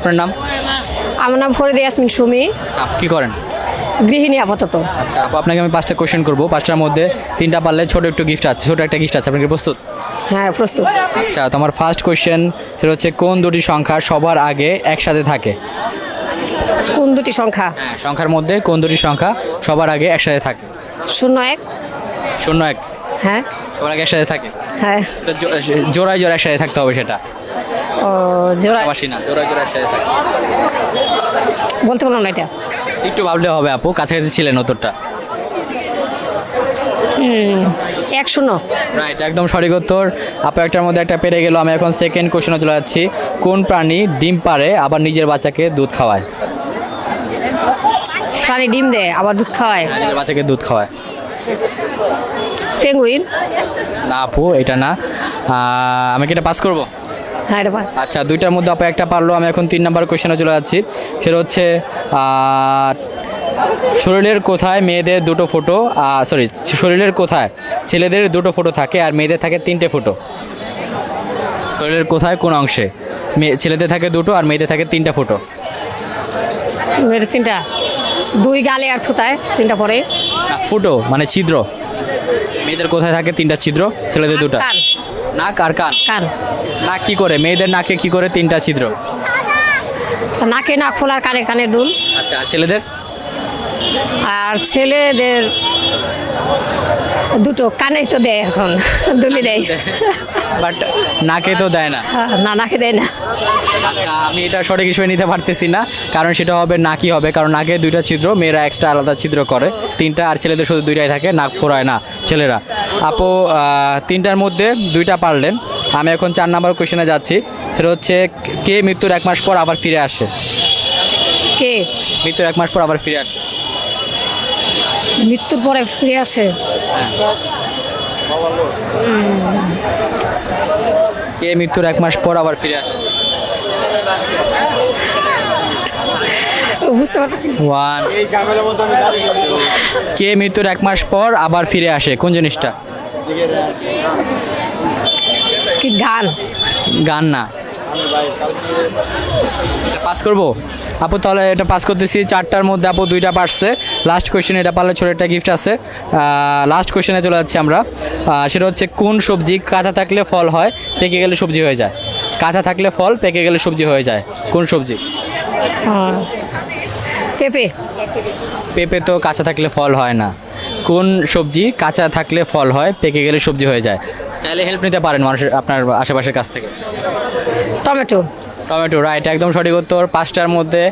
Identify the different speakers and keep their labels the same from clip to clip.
Speaker 1: আপনার নাম?
Speaker 2: আমার নাম ফরিদে ইয়াসমিন সুমি।
Speaker 1: আচ্ছা কি করেন?
Speaker 2: গৃহিণী আপাতত।
Speaker 1: আচ্ছা আপু আপনাকে আমি পাঁচটা কোশ্চেন করব। পাঁচটার মধ্যে তিনটা পারলে ছোট একটু গিফট আছে ছোট একটা গিফট আছে। আপনি কি প্রস্তুত?
Speaker 2: হ্যাঁ প্রস্তুত।
Speaker 1: আচ্ছা তোমার ফার্স্ট কোশ্চেন সেটা হচ্ছে কোন দুটি সংখ্যা সবার আগে একসাথে থাকে?
Speaker 2: কোন দুটি সংখ্যা?
Speaker 1: হ্যাঁ সংখ্যার মধ্যে কোন দুটি সংখ্যা সবার আগে একসাথে থাকে?
Speaker 2: শূন্য এক।
Speaker 1: শূন্য এক।
Speaker 2: হ্যাঁ।
Speaker 1: সবার আগে একসাথে থাকে?
Speaker 2: হ্যাঁ।
Speaker 1: জোড়ায় জোড়ায় একসাথে থাকতে হবে সেটা।
Speaker 2: জোড়া
Speaker 1: পাশাপাশি না থাকে।
Speaker 2: বলতে পারলাম না এটা।
Speaker 1: একটু ভাবলে হবে আপু কাছাকাছি ছিলেন উত্তরটা
Speaker 2: এক শূন্য।
Speaker 1: রাইট একদম সঠিক উত্তর। আপু একটার মধ্যে একটা পেরে গেল। আমি এখন সেকেন্ড কোশ্চেনে চলে যাচ্ছি। কোন প্রাণী ডিম পারে আবার নিজের বাচ্চাকে দুধ খাওয়ায়?
Speaker 2: প্রাণী ডিম দেয় আবার দুধ খাওয়ায়?
Speaker 1: হ্যাঁ, নিজের বাচ্চাকে দুধ খাওয়ায়।
Speaker 2: পেঙ্গুইন
Speaker 1: না আপু এটা না। আমি কি এটা পাস করব?
Speaker 2: হ্যাঁ এটা পাস
Speaker 1: আচ্ছা দুইটার মধ্যে আপু একটা পারল আমি এখন তিন নাম্বার কোশ্চেনে চলে যাচ্ছি। সেটা হচ্ছে শরীরের কোথায় মেয়েদের দুটো ফটো সরি শরীরের কোথায় ছেলেদের দুটো ফটো থাকে আর মেয়েদের থাকে তিনটে ফটো শরীরের কোথায় কোন অংশে? ছেলেদের থাকে দুটো আর মেয়েদের থাকে তিনটা ফটো
Speaker 2: মেয়ের তিনটা। দুই গালে আর থুতায় তিনটা পরে।
Speaker 1: ফুটো মানে ছিদ্র। মেয়েদের কোথায় থাকে তিনটা ছিদ্র ছেলেদের দুটো। নাক আর কান?
Speaker 2: কান।
Speaker 1: নাক কি করে? মেয়েদের নাকে কি করে তিনটা ছিদ্র?
Speaker 2: নাকে না খোলার কানে কানের দুল।
Speaker 1: আচ্ছা আর ছেলেদের?
Speaker 2: আর ছেলেদের দুটো। কানে তো দেয় এখন দুলি দেয়।
Speaker 1: বাট নাকে তো দেয় না।
Speaker 2: হ্যাঁ, না নাকে দেয় না।
Speaker 1: আচ্ছা আমি এটা সঠিক হিসেবে নিতে পারতেছি না কারণ সেটা হবে নাকি হবে কারণ নাকে দুইটা ছিদ্র মেয়েরা এক্সট্রা আলাদা ছিদ্র করে। তিনটা আর ছেলেদের শুধু দুইটাই থাকে নাক ফোরায় না ছেলেরা। আপু তিনটার মধ্যে দুইটা পারলেন। আমি এখন চার নাম্বার কোশ্চেনে যাচ্ছি। সেটা হচ্ছে কে মৃত্যুর এক মাস পর আবার ফিরে আসে?
Speaker 2: কে?
Speaker 1: মৃত্যুর এক মাস পর আবার ফিরে আসে।
Speaker 2: মৃত্যুর পরে ফিরে আসে?
Speaker 1: কে মৃত্যুর এক মাস পর আবার ফিরে আসে?
Speaker 2: বুঝতে পারতেছি
Speaker 1: ওয়ান কে মৃত্যুর এক মাস পর আবার ফিরে আসে? কোন জিনিসটা?
Speaker 2: কি গান?
Speaker 1: গান না। পাস করব? আপু তাহলে এটা পাস করতেছি। চারটার মধ্যে আপু দুইটা পারছে। লাস্ট কোয়েশ্চেন এটা পারলে ছোট একটা গিফট আছে। লাস্ট কোয়েশ্চেনে চলে যাচ্ছি আমরা। সেটা হচ্ছে কোন সবজি কাঁচা থাকলে ফল হয় পেকে গেলে সবজি হয়ে যায়? কাঁচা থাকলে ফল পেকে গেলে সবজি হয়ে যায়। কোন সবজি।
Speaker 2: পেঁপে?
Speaker 1: পেঁপে তো কাঁচা থাকলে ফল হয় না। কোন সবজি কাঁচা থাকলে ফল হয় পেকে গেলে সবজি হয়ে যায়? চাইলে হেল্প নিতে পারেন মানুষের আপনার আশেপাশের কাছ থেকে।
Speaker 2: টমেটো।
Speaker 1: টমেটো রাইট একদম সঠিক উত্তর। পাঁচটার মধ্যে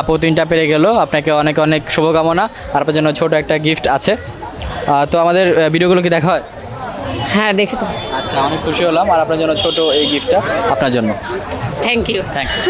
Speaker 1: আপু তিনটা পেরে গেল। আপনাকে অনেক অনেক শুভকামনা। আপনার জন্য ছোট একটা গিফট আছে। তো আমাদের ভিডিওগুলো কি দেখা হয়?
Speaker 2: হ্যাঁ দেখি তো।
Speaker 1: আচ্ছা অনেক খুশি হলাম। আর আপনার জন্য ছোট এই গিফটটা আপনার জন্য।
Speaker 2: Thank you
Speaker 1: thank you